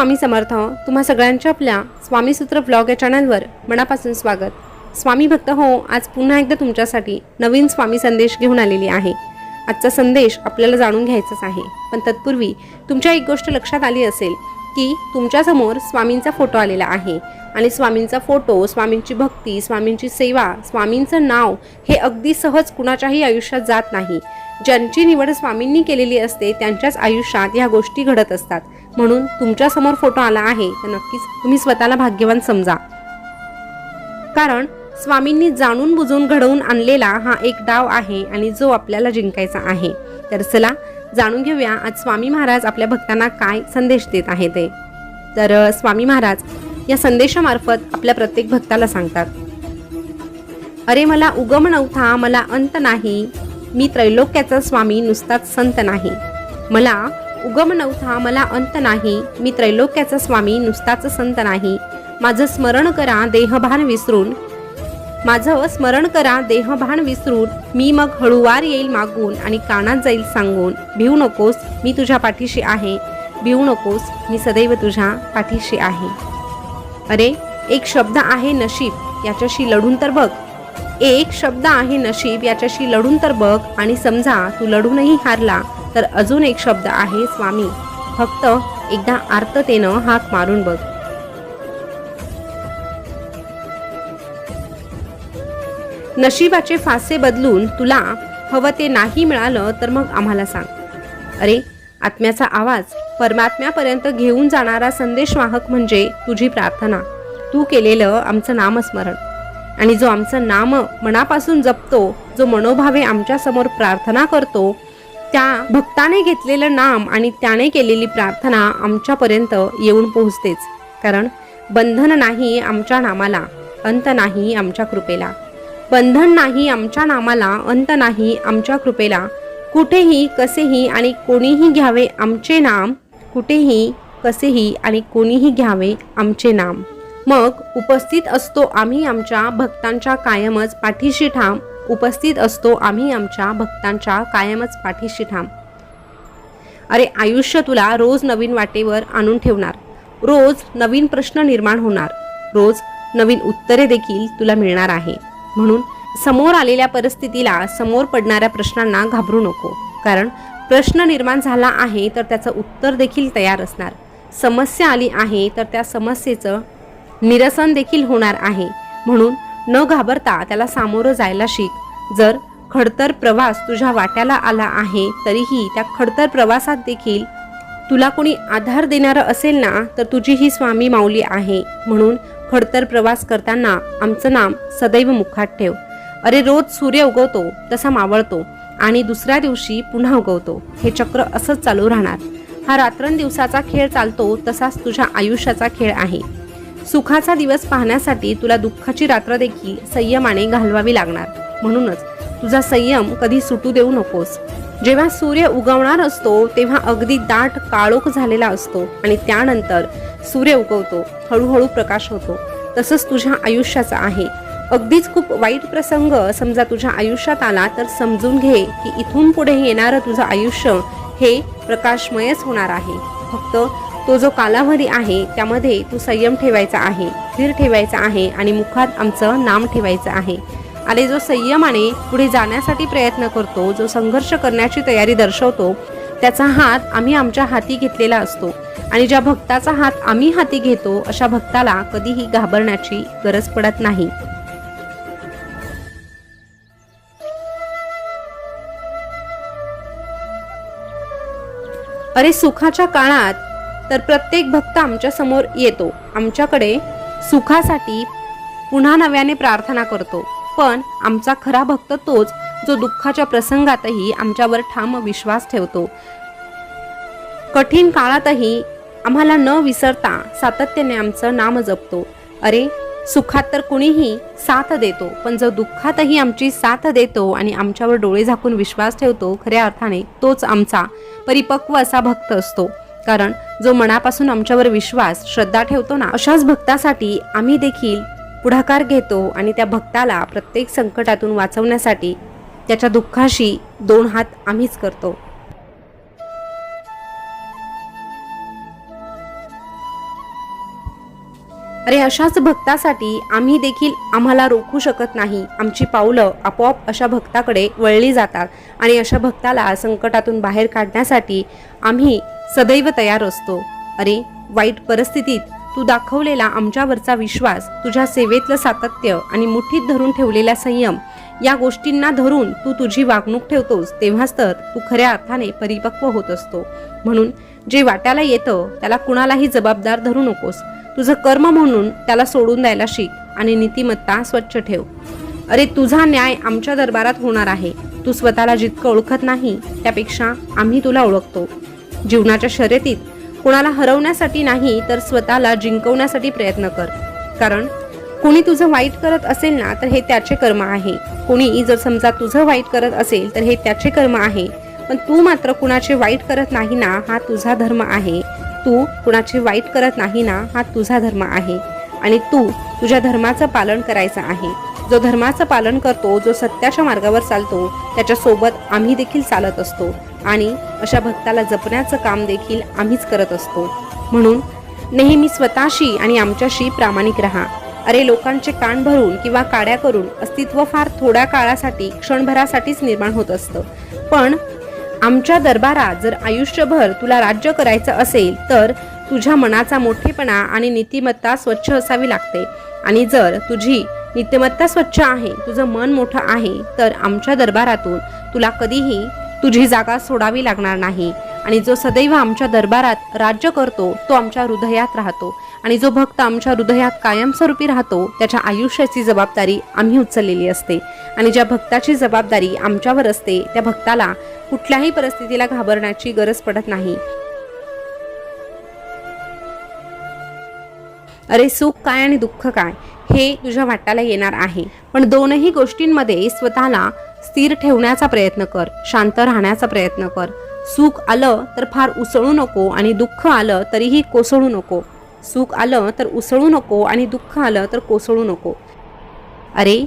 स्वामी समर्थ तुम्हा सगळ्यांच्या आपल्या स्वामीसूत्र ब्लॉग या चॅनलवर मनापासून स्वागत. स्वामी भक्त हो आज पुन्हा एकदा तुमच्यासाठी नवीन स्वामी संदेश घेऊन आलेली आहे. आजचा संदेश आपल्याला जाणून घ्यायचाच आहे. पण तत्पूर्वी तुमच्या एक गोष्ट लक्षात आली असेल की तुमच्यासमोर स्वामींचा फोटो आलेला आहे. आणि स्वामींचा फोटो स्वामींची भक्ती स्वामींची सेवा स्वामींचं नाव हे अगदी सहज कुणाच्याही आयुष्यात जात नाही. ज्यांची निवड स्वामींनी केलेली असते त्यांच्याच आयुष्यात ह्या गोष्टी घडत असतात. म्हणून तुमच्यासमोर फोटो आला आहे तर नक्कीच तुम्ही स्वतःला भाग्यवान समजा. कारण स्वामींनी जाणून बुजून घडवून आणलेला हा एक डाव आहे आणि जो आपल्याला जिंकायचा आहे. तर चला जाणून घेऊया आज स्वामी महाराज आपल्या भक्तांना काय संदेश देत आहे ते. तर स्वामी महाराज या संदेशामार्फत आपल्या प्रत्येक भक्ताला सांगतात. अरे मला उगम नव्हता मला अंत नाही. मी त्रैलोक्याचा स्वामी नुसताच संत नाही. मला उगम नव्हता मला अंत नाही. मी त्रैलोक्याचा स्वामी नुसताच संत नाही. माझं स्मरण करा देहभान विसरून. माझं स्मरण करा देहभान विसरून. मी मग हळूवार येईल मागून आणि कानात जाईल सांगून. भिवू नकोस मी तुझ्या पाठीशी आहे. भिवू नकोस मी सदैव तुझ्या पाठीशी आहे. अरे एक शब्द आहे नशीब. याच्याशी लढून तर बघ. एक शब्द आहे नशीब याच्याशी लढून तर बघ आणि समजा तू लढूनही हारला. तर अजून एक शब्द आहे स्वामी. फक्त एकदा आर्ततेनं हाक मारून बघ. नशिबाचे फासे बदलून तुला हवं ते नाही मिळालं तर मग आम्हाला सांग. अरे आत्म्याचा आवाज परमात्म्यापर्यंत घेऊन जाणारा संदेशवाहक म्हणजे तुझी प्रार्थना. तू केलेलं आमचं नामस्मरण. आणि जो आमचं नाम मनापासून जपतो जो मनोभावे आमच्यासमोर प्रार्थना करतो त्या भक्ताने घेतलेलं नाम आणि त्याने केलेली प्रार्थना आमच्यापर्यंत येऊन पोहोचतेच. कारण बंधन नाही आमच्या नामाला अंत नाही आमच्या कृपेला. बंधन नाही आमच्या नामाला अंत नाही आमच्या कृपेला. कुठेही कसेही आणि कोणीही घ्यावे आमचे नाम कुठेही कसेही आणि कोणीही घ्यावे आमचे नाम. मग उपस्थित असतो आम्ही आमच्या भक्तांच्या कायमच पाठीशी ठाम. उपस्थित असतो आम्ही आमच्या भक्तांच्या कायमच पाठीशी ठाम. अरे आयुष्य तुला रोज नवीन वाटेवर आणून ठेवणार. रोज नवीन प्रश्न निर्माण होणार. रोज नवीन उत्तरे देखील तुला मिळणार आहे. म्हणून समोर आलेल्या परिस्थितीला समोर पडणाऱ्या प्रश्नांना घाबरू नको. कारण प्रश्न निर्माण झाला आहे तर त्याचं उत्तर देखील तयार असणार. समस्या आली आहे तर त्या समस्येचं निरसन देखील होणार आहे. म्हणून न घाबरता त्याला सामोरं जायला शिक. जर खडतर प्रवास तुझ्या वाट्याला आला आहे तरीही त्या खडतर प्रवासात देखील तुला कोणी आधार देणारं असेल ना तर तुझी ही स्वामी माऊली आहे. म्हणून खडतर प्रवास करताना आमचं नाम सदैव मुखात ठेव. अरे रोज सूर्य उगवतो तसा मावळतो आणि दुसऱ्या दिवशी पुन्हा उगवतो. हे चक्र असंच चालू राहणार. हा रात्रंदिवसाचा खेळ चालतो तसाच तुझ्या आयुष्याचा खेळ आहे. सुखाचा दिवस पाहण्यासाठी तुला दुःखाची रात्र देखील संयमाने घालवावी लागणार. म्हणूनच तुझा संयम कधी सुटू देऊ नकोस. जेव्हा सूर्य उगवणार असतो तेव्हा अगदी दाट काळोख झालेला असतो आणि त्यानंतर सूर्य उगवतो हळूहळू प्रकाश होतो. तसंच तुझ्या आयुष्याचं आहे. अगदीच खूप वाईट प्रसंग समजा तुझ्या आयुष्यात आला तर समजून घे की इथून पुढे येणारं तुझं आयुष्य हे प्रकाशमयच होणार आहे. फक्त तो जो कालावधी आहे त्यामध्ये तू संयम ठेवायचा आहे स्थिर ठेवायचा आहे आणि मुखात आमचं नाम ठेवायचं आहे. आणि जो संयमाने पुढे जाण्यासाठी प्रयत्न करतो जो संघर्ष करण्याची तयारी दर्शवतो त्याचा हात आम्ही आमच्या हाती घेतलेला असतो. आणि ज्या भक्ताचा हात आम्ही हाती घेतो अशा भक्ताला कधीही घाबरण्याची गरज पडत नाही. अरे सुखाच्या काळात तर प्रत्येक भक्त आमच्यासमोर येतो. आमच्याकडे सुखासाठी पुन्हा नव्याने प्रार्थना करतो. पण आमचा खरा भक्त तोच जो दुःखाच्या प्रसंगातही आमच्यावर ठाम विश्वास ठेवतो. कठीण काळातही आम्हाला न विसरता सातत्याने आमचं नाम जपतो. अरे सुखात तर कुणीही साथ देतो पण जो दुःखातही आमची साथ देतो आणि आमच्यावर डोळे झाकून विश्वास ठेवतो खऱ्या अर्थाने तोच आमचा परिपक्व असा भक्त असतो. कारण जो मनापासून आमच्यावर विश्वास श्रद्धा ठेवतो ना अशाच भक्तासाठी आम्ही देखील पुढाकार घेतो आणि त्या भक्ताला प्रत्येक संकटातून वाचवण्यासाठी त्याच्या दुःखाशी दोन हात आम्हीच करतो. अरे अशाच भक्तासाठी आम्ही देखील आम्हाला रोखू शकत नाही. आमची पावलं आपोआप अशा भक्ताकडे वळली जातात आणि अशा भक्ताला संकटातून बाहेर काढण्यासाठी आम्ही सदैव तयार असतो. अरे वाईट परिस्थितीत तू दाखवलेला आमच्यावरचा विश्वास तुझ्या सेवेतलं सातत्य आणि मुठीत धरून ठेवलेला संयम या गोष्टींना धरून तू तुझी वागणूक ठेवतोस तेव्हाच तर तू खऱ्या अर्थाने परिपक्व होत असतो. म्हणून जे वाट्याला येतं त्याला कुणालाही जबाबदार धरू नकोस. तुझं कर्म म्हणून त्याला सोडून द्यायला शिक आणि नीतिमत्ता स्वच्छ ठेव. अरे तुझा न्याय आमच्या दरबारात होणार आहे. तू स्वतःला जितकं ओळखत नाही त्यापेक्षा आम्ही तुला ओळखतो. जीवनाच्या शर्यतीत कोणाला हरवण्यासाठी नाही तर स्वतःला जिंकवण्यासाठी प्रयत्न कर. कारण कोणी तुझं वाईट करत असेल ना तर हे त्याचे कर्म आहे. कोणी जर समजा तुझं वाईट करत असेल तर हे त्याचे कर्म आहे. पण तू मात्र कुणाचे वाईट करत नाही ना हा तुझा धर्म आहे. तू कुणाचे वाईट करत नाही ना हा तुझा धर्म आहे. आणि तू तुझ्या धर्माचं पालन करायचं आहे. जो धर्माचं पालन करतो जो सत्याच्या मार्गावर चालतो त्याच्यासोबत आम्ही देखील चालत असतो. आणि अशा भक्ताला जपण्याचं काम देखील आम्हीच करत असतो. म्हणून नेहमी स्वतःशी आणि आमच्याशी प्रामाणिक राहा. अरे लोकांचे कान भरून किंवा काड्या करून अस्तित्व फार थोड्या काळासाठी क्षणभरासाठीच निर्माण होत असतं. पण आमच्या दरबारात जर आयुष्यभर तुला राज्य करायचं असेल तर तुझ्या मनाचा मोठेपणा आणि नीतिमत्ता स्वच्छ असावी लागते. आणि जर तुझी नीतिमत्ता स्वच्छ आहे तुझं मन मोठं आहे तर आमच्या दरबारातून तुला कधीही तुझी जागा सोडावी लागणार नाही. आणि जो सदैव आमच्या दरबारात राज्य करतो तो आमच्या हृदयात राहतो. आणि जो भक्त आमच्या हृदयात कायमस्वरूपी राहतो त्याच्या आयुष्याची जबाबदारी आम्ही उचललेली असते. आणि ज्या भक्ताची जबाबदारी आमच्यावर असते त्या भक्ताला कुठल्याही परिस्थितीला घाबरण्याची गरज पडत नाही. अरे सुख काय आणि दुःख काय हे तुझ्या वाट्याला येणार आहे. पण दोनही गोष्टींमध्ये स्वतःला स्थिर ठेवण्याचा प्रयत्न कर शांत राहण्याचा प्रयत्न कर. सुख आलं तर फार उसळू नको आणि दुःख आलं तरीही कोसळू नको. सुख आलं तर उसळू नको आणि दुःख आलं तर कोसळू नको. अरे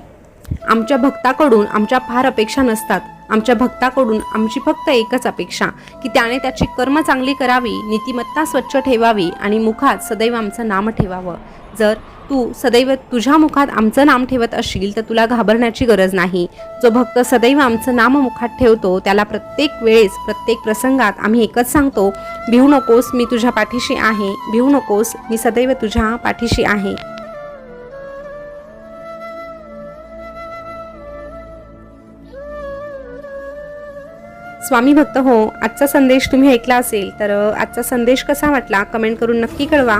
आमच्या भक्ताकडून आमच्या फार अपेक्षा नसतात. आमच्या भक्ताकडून आमची फक्त एकच अपेक्षा की त्याने त्याची कर्म चांगली करावी नीतिमत्ता स्वच्छ ठेवावी आणि मुखात सदैव आमचं नाम ठेवावं. जर तू सदैव तुझ्या मुखात आमचं नाम ठेवत असशील तर तुला घाबरण्याची गरज नाही. जो भक्त सदैव आमचं नाम मुखात ठेवतो त्याला प्रत्येक वेळेस प्रत्येक प्रसंगात आम्ही एकच सांगतो भिवू नकोस मी तुझ्या पाठीशी आहे. भिवू नकोस मी सदैव तुझ्या पाठीशी आहे. स्वामी भक्त हो आजचा संदेश तुम्ही ऐकला असेल तर आजचा संदेश कसा वाटला कमेंट करून नक्की कळवा.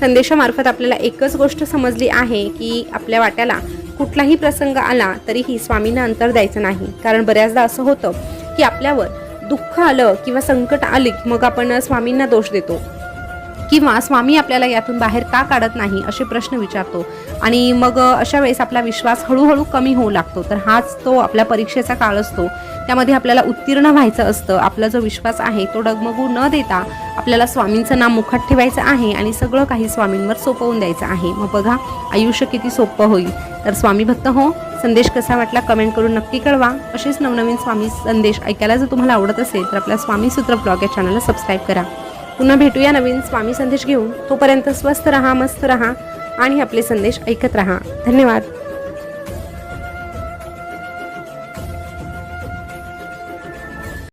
संदेशामार्फत आपल्याला एकच गोष्ट समजली आहे की आपल्या वाट्याला कुठलाही प्रसंग आला तरीही स्वामींना अंतर द्यायचं नाही. कारण बऱ्याचदा असं होतं की आपल्यावर दुःख आलं किंवा संकट आले की मग आपण स्वामींना दोष देतो. किंवा स्वामी आपल्याला यातून बाहेर का काढत नाही असे प्रश्न विचारतो. आणि मग अशा वेळेस आपला विश्वास हळूहळू कमी होऊ लागतो. तर हाच तो आपल्या परीक्षेचा काळ असतो. त्यामध्ये आपल्याला उत्तीर्ण व्हायचं असतं. आपला जो विश्वास आहे तो डगमगू न देता आपल्याला स्वामींचं नाम मुखात ठेवायचं आहे आणि सगळं काही स्वामींवर सोपवून द्यायचं आहे. मग बघा आयुष्य किती सोपं होईल. तर स्वामी भक्त हो संदेश कसा वाटला कमेंट करून नक्की कळवा. असेच नवनवीन स्वामी संदेश ऐकायला जर तुम्हाला आवडत असेल तर आपल्या स्वामी सूत्र ब्लॉग या चॅनलला सबस्क्राईब करा. पुन्हा भेटूया नवीन स्वामी संदेश घेऊन. तोपर्यंत स्वस्थ रहा मस्त रहा आणि आपले संदेश ऐकत रहा. धन्यवाद.